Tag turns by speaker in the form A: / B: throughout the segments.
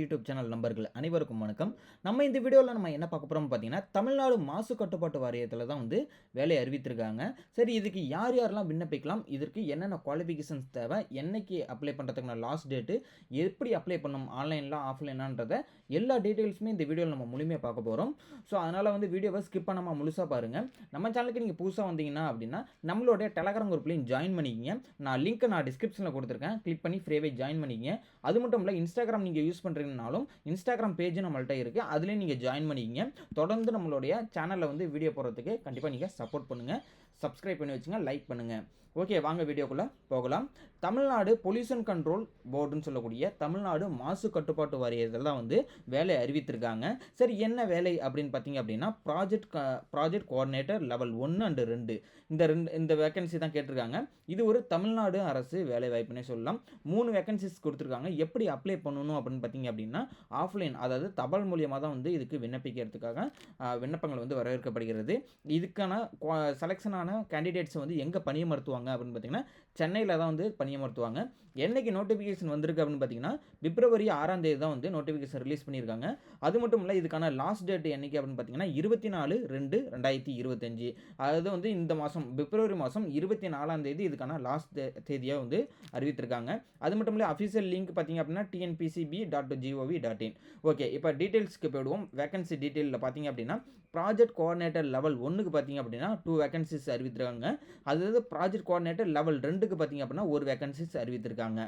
A: YouTube channel நம்பர்கள் அனைவருக்கும் வணக்கம். நம்ம இந்த வீடியோவில் நம்ம என்ன பார்க்க போகிறோம் பார்த்தீங்கன்னா தமிழ்நாடு மாசு கட்டுப்பாட்டு வாரியத்தில் தான் வந்து வேலையை அறிவித்திருக்காங்க. சரி இதுக்கு யார் யாரெல்லாம் விண்ணப்பிக்கலாம்? இதற்கு என்னென்ன குவாலிஃபிகேஷன்ஸ் தேவை? என்னைக்கு அப்ளை பண்ணுறதுக்கான லாஸ்ட் டேட்டு எப்படி அப்ளை பண்ணணும்? ஆன்லைனில் ஆஃப்லைனான்றத எல்லா டீட்டெயில்ஸுமே இந்த வீடியோவில் நம்ம முழுமையாக பார்க்க போகிறோம் ஸோ அதனால் வந்து வீடியோவை ஸ்கிப் பண்ணாமல் முழுசாக பாருங்கள் நம்ம சேனலுக்கு நீங்கள் புதுசாக வந்தீங்கன்னா அப்படின்னா நம்மளுடைய டெலகிராம் குரூப்லையும் ஜாயின் பண்ணிக்கிங்க. நான் லிங்க்கை நான் டிஸ்கிரிப்ஷனில் கொடுத்துருக்கேன். கிளிக் பண்ணி ஃப்ரீவே ஜாயின் பண்ணிக்கிங்க. அது மட்டும் இல்லை இன்ஸ்டாகிராம் நீங்கள் யூஸ் பண்ணுறீங்கனாலும் இன்ஸ்டாகிராம் பேஜ் நம்மள்ட்ட இருக்குது அதுலேயும் நீங்கள் ஜாயின் பண்ணிக்கிங்க. தொடர்ந்து நம்மளுடைய சேனலில் வந்து வீடியோ போடுறதுக்கு கண்டிப்பாக நீங்கள் சப்போர்ட் பண்ணுங்கள் சப்ஸ்கிரைப் பண்ணி வச்சுங்க லைக் பண்ணுங்கள் ஓகே வாங்க வீடியோக்குள்ளே போகலாம். தமிழ்நாடு பொல்யூஷன் கண்ட்ரோல் போர்டுன்னு சொல்லக்கூடிய தமிழ்நாடு மாசு கட்டுப்பாட்டு வாரியத்தில் தான் வந்து வேலை அறிவித்திருக்காங்க. சரி என்ன வேலை அப்படின்னு பார்த்தீங்க அப்படின்னா ப்ராஜெக்ட் ப்ராஜெக்ட் கோஆர்டினேட்டர் லெவல் ஒன்று அண்டு ரெண்டு. இந்த ரெண்டு இந்த வேகன்சி தான் கேட்டிருக்காங்க. இது ஒரு தமிழ்நாடு அரசு வேலை வாய்ப்புனே சொல்லலாம். மூணு வேகன்சிஸ் கொடுத்துருக்காங்க. எப்படி அப்ளை பண்ணணும் அப்படின்னு பார்த்தீங்க அப்படின்னா ஆஃப்லைன் அதாவது தபால் மூலியமாக தான் வந்து இதுக்கு விண்ணப்பிக்கிறதுக்காக விண்ணப்பங்கள் வந்து வரவேற்கப்படுகிறது. இதுக்கான செலெக்ஷனான கேண்டிடேட்ஸ் வந்து எங்கே பணியமர்த்துவாங்க அப்படின்னு பார்த்தீங்கன்னா சென்னையில் தான் வந்து பணியமர்த்துவாங்க என்னைக்கு நோட்டிஃபிகேஷன் வந்திருக்கு அப்படின்னு பார்த்தீங்கன்னா பிப்ரவரி ஆறாம் தேதி தான் வந்து நோட்டிஃபிகேஷன் ரிலீஸ் பண்ணியிருக்காங்க. அது மட்டும் இல்லை இதுக்கான லாஸ்ட் டேட் என்னைக்கு அப்படின்னு பார்த்தீங்கன்னா இருபத்தி நாலு ரெண்டு ரெண்டாயிரத்தி இருபத்தஞ்சு. அதாவது வந்து இந்த மாதம் பிப்ரவரி மாதம் இருபத்தி நாலாம் தேதி இதுக்கான லாஸ்ட் தேதியாக வந்து அறிவித்திருக்காங்க. அது மட்டும் இல்லை அஃபிஷியல் லிங்க் பார்த்தீங்க அப்படின்னா TNPCB dot GOV dot in okay இப்போ டீட்டெயில்ஸ்க்கு போயிடுவோம். வேகன்சி டீட்டெயிலில் பார்த்தீங்க அப்படின்னா ப்ராஜெக்ட் கோஆர்டினேட்டர் லெவல் ஒன்றுக்கு பார்த்தீங்க அப்படின்னா டூ வேகன்சிஸ் அறிவித்திருக்காங்க. அதாவது ப்ராஜெக்ட் கோஆர்டினேட்டர் லெவல் ரெண்டுக்கு பார்த்தீங்க அப்படின்னா ஒரு வேகன்சிஸ் அறிவித்திருக்காங்க.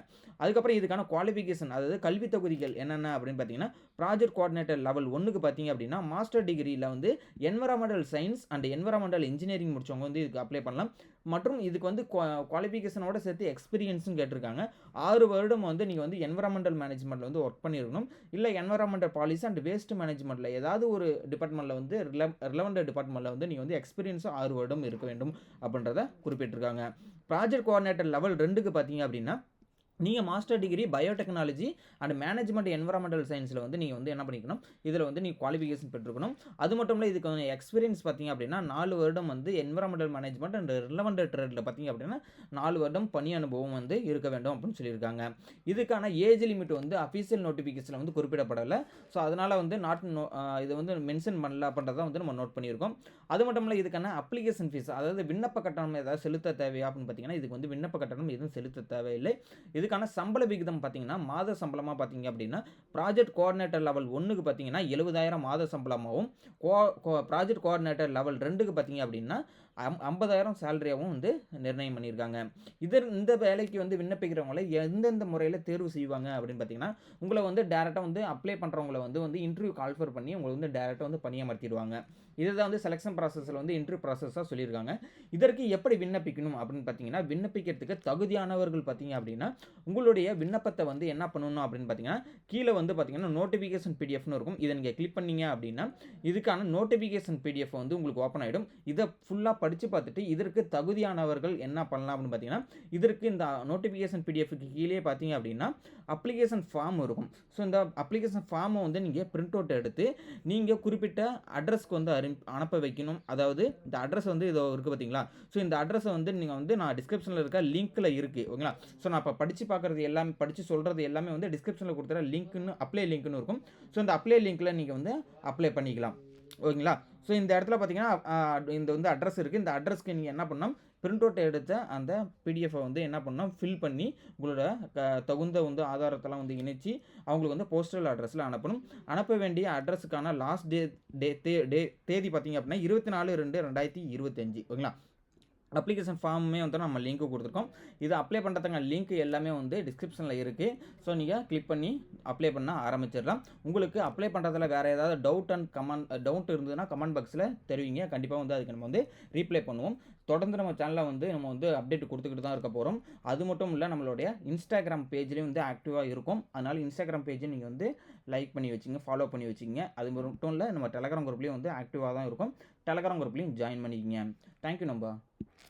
A: அதுக்கப்புறம் இதுக்கான குவாலிஃபிகேஷன் அதாவது கல்வி தொகுதிகள் என்னென்ன அப்படின்னு பார்த்தீங்கன்னா ப்ராஜெக்ட் கோஆர்டினேட்டர் லெவல் ஒன்றுக்கு பார்த்தீங்க அப்படின்னா மாஸ்டர் டிகிரியில் வந்து environmental science and environmental engineering முடிச்சவங்க வந்து இதுக்கு அப்ளை பண்ணலாம். மற்றும் இதுக்கு வந்து குவாலிஃபிகேஷனோட சேர்த்து எக்ஸ்பீரியன்ஸும் கேட்டிருக்காங்க. ஆறு வருடம் வந்து நீங்கள் வந்து என்வரான்மெண்டல் மேனேஜ்மெண்ட்டில் வந்து ஒர்க் பண்ணியிருக்கணும் இல்லை என்வரான்மெண்டல் பாலிசி அண்ட் வேஸ்ட் மேனேஜ்மெண்ட்டில் ஏதாவது ஒரு டிபார்ட்மெண்ட்டில் வந்து ரிலவெண்ட் டிபார்ட்மெண்ட்டில் வந்து நீங்கள் வந்து எக்ஸ்பீரியன்ஸும் ஆறு வருடம் இருக்க வேண்டும் அப்படின்றத குறிப்பிட்டிருக்காங்க. ப்ராஜெக்ட் கோஆர்டினேட்டர் லெவல் ரெண்டுக்கு பார்த்தீங்க அப்படின்னா நீங்கள் master degree biotechnology and management environmental சயின்ஸில் வந்து நீங்கள் வந்து என்ன பண்ணிக்கணும்? இதில் வந்து நீங்கள் குவாலிஃபிகேஷன் பெற்றுக்கணும். அது மட்டும் இல்லை இதுக்கு கொஞ்சம் எக்ஸ்பீரியன்ஸ் பார்த்தீங்க அப்படின்னா நாலு வருடம் வந்து என்வரான்மெண்டல் மேனேஜ்மெண்ட் அண்ட் ரிலவெண்ட் ட்ரேடில் பார்த்தீங்க அப்படின்னா நாலு வருடம் பணி அனுபவம் வந்து இருக்க வேண்டும் அப்படின்னு சொல்லியிருக்காங்க. இதுக்கான ஏஜ் லிமிட் வந்து அஃபீஷியல் நோட்டிஃபிகேஷனில் வந்து குறிப்பிடப்படலை. ஸோ அதனால் வந்து நாட் இது வந்து மென்ஷன் பண்ணல அப்படின்றத வந்து நம்ம நோட் பண்ணியிருக்கோம். அது மட்டும் இல்லை இதுக்கான அப்ளிகேஷன் ஃபீஸ் அதாவது விண்ணப்ப கட்டணம் ஏதாவது செலுத்த தேவையா அப்படின்னு பார்த்தீங்கன்னா இதுக்கு வந்து விண்ணப்ப கட்டணம் எதுவும் செலுத்த தேவையில்லை. இது இதுக்கான சம்பள விகிதம் பார்த்தீங்கன்னா மாத சம்பளமாக பார்த்தீங்க அப்படின்னா ப்ராஜெக்ட் கோஆர்டினேட்டர் லெவல் ஒன்றுக்கு பார்த்தீங்கன்னா எழுபதாயிரம் மாத சம்பளமாகவும் கோ ப்ராஜெக்ட் கோஆர்டினேட்டர் லெவல் ரெண்டுக்கு பார்த்தீங்க அப்படின்னா அம் ஐம்பதாயிரம் சேலரியாகவும் வந்து நிர்ணயம் பண்ணியிருக்காங்க. இதர் இந்த வேலைக்கு வந்து விண்ணப்பிக்கிறவங்களை எந்தெந்த முறையில் தேர்வு செய்வாங்க அப்படின்னு பார்த்தீங்கன்னா உங்களை வந்து டேரெக்டாக வந்து அப்ளை பண்ணுறவங்கள வந்து வந்து இன்டர்வியூ கால்ஃபர் பண்ணி உங்களை வந்து டேரெக்டாக வந்து பணியமர்த்திடுவாங்க. இதுதான் வந்து செலெக்ஷன் ப்ராசஸில் வந்து இன்டர்வியூ ப்ராசஸாக சொல்லியிருக்காங்க. இதற்கு எப்படி விண்ணப்பிக்கணும் அப்படின்னு பார்த்தீங்கன்னா விண்ணப்பிக்கிறதுக்கு தகுதியானவர்கள் பார்த்தீங்க அப்படின்னா உங்களுடைய விண்ணப்பத்தை வந்து என்ன பண்ணணும் அப்படின்னு பார்த்தீங்கன்னா கீழே வந்து பார்த்தீங்கன்னா நோட்டிஃபிகேஷன் பிடிஎஃப்னு இருக்கும். இதை நீங்கள் கிளிக் பண்ணீங்க அப்படின்னா இதுக்கான நோட்டிஃபிகேஷன் பிடிஎஃப் வந்து உங்களுக்கு ஓப்பன் ஆகிடும் இதை ஃபுல்லாக படித்து பார்த்துட்டு இதற்கு தகுதியானவர்கள் என்ன பண்ணலாம் அப்படின்னு பார்த்தீங்கன்னா இதற்கு இந்த நோட்டிஃபிகேஷன் பிடிஎஃப்க்கு கீழே பார்த்தீங்க அப்படின்னா அப்ளிகேஷன் ஃபார்ம் இருக்கும். ஸோ இந்த அப்ளிகேஷன் ஃபார்மை வந்து நீங்கள் பிரிண்ட் அவுட் எடுத்து நீங்கள் குறிப்பிட்ட அட்ரஸ்க்கு வந்து அரு அனுப்ப வைக்கணும். அதாவது இந்த அட்ரஸ் வந்து இதோ இருக்குது பார்த்தீங்களா? ஸோ இந்த அட்ரஸை வந்து நீங்கள் வந்து நான் டிஸ்கிரிப்ஷனில் இருக்க லிங்க்கில் இருக்குது ஓகேங்களா ஸோ நான் இப்போ படித்து பார்க்குறது எல்லாமே படித்து சொல்கிறது எல்லாமே வந்து டிஸ்கிரிப்ஷனில் கொடுத்துற லிங்க்னு அப்ளை லிங்க்னு இருக்கும். ஸோ இந்த அப்ளை லிங்க்கில் நீங்கள் வந்து அப்ளை பண்ணிக்கலாம். ஓகேங்களா? ஸோ இந்த இடத்துல பார்த்தீங்கன்னா இந்த வந்து அட்ரஸ் இருக்குது இந்த அட்ரஸ்க்கு நீங்கள் என்ன பண்ணணும்? பிரிண்ட் அவுட் எடுத்த அந்த பிடிஎஃபை வந்து என்ன பண்ணணும்? ஃபில் பண்ணி உங்களோட க- தகுந்த வந்து ஆதாரத்தெல்லாம் வந்து இணைச்சி அவங்களுக்கு வந்து போஸ்டல் அட்ரஸில் அனுப்பணும். அனுப்ப வேண்டிய அட்ரஸுக்கான லாஸ்ட் டே டே தே டே தேதி பார்த்தீங்க அப்படின்னா இருபத்தி நாலு ரெண்டு ரெண்டாயிரத்தி இருபத்தஞ்சி ஓகேங்களா? அப்ளிகேஷன் ஃபார்மே வந்து நம்ம லிங்க் கொடுத்துருக்கோம். இது அப்ளை பண்ணுறதுக்கான லிங்க் எல்லாமே வந்து டிஸ்கிரிப்ஷனில் இருக்குது ஸோ நீங்கள் கிளிக் பண்ணி அப்ளை பண்ண ஆரம்பிச்சிடலாம். உங்களுக்கு அப்ளை பண்ணுறதுல வேறு ஏதாவது டவுட் அண்ட் கமெண்ட் டவுட் இருந்ததுன்னா கமெண்ட் பாக்ஸில் தெரிவிங்க. கண்டிப்பாக வந்து அதுக்கு நம்ம வந்து ரீப்ளை பண்ணுவோம். தொடர்ந்து நம்ம சேனலில் வந்து நம்ம வந்து அப்டேட் கொடுத்துக்கிட்டு தான் இருக்க போகிறோம் அது மட்டும் இல்லை நம்மளுடைய இன்ஸ்டாகிராம் பேஜ்லேயும் வந்து ஆக்டிவாக இருக்கும். அதனால் இன்ஸ்டாகிராம் பேஜை நீங்கள் வந்து லைக் பண்ணி வச்சுங்க ஃபாலோ பண்ணி வச்சுங்க. அது மட்டும் இல்லை நம்ம டெலகிராம் குரூப்லேயும் வந்து ஆக்டிவாக தான் இருக்கும். டெலகிராம் குரூப்லேயும் ஜாயின் பண்ணிக்கிங்க. தேங்க்யூ நம்பா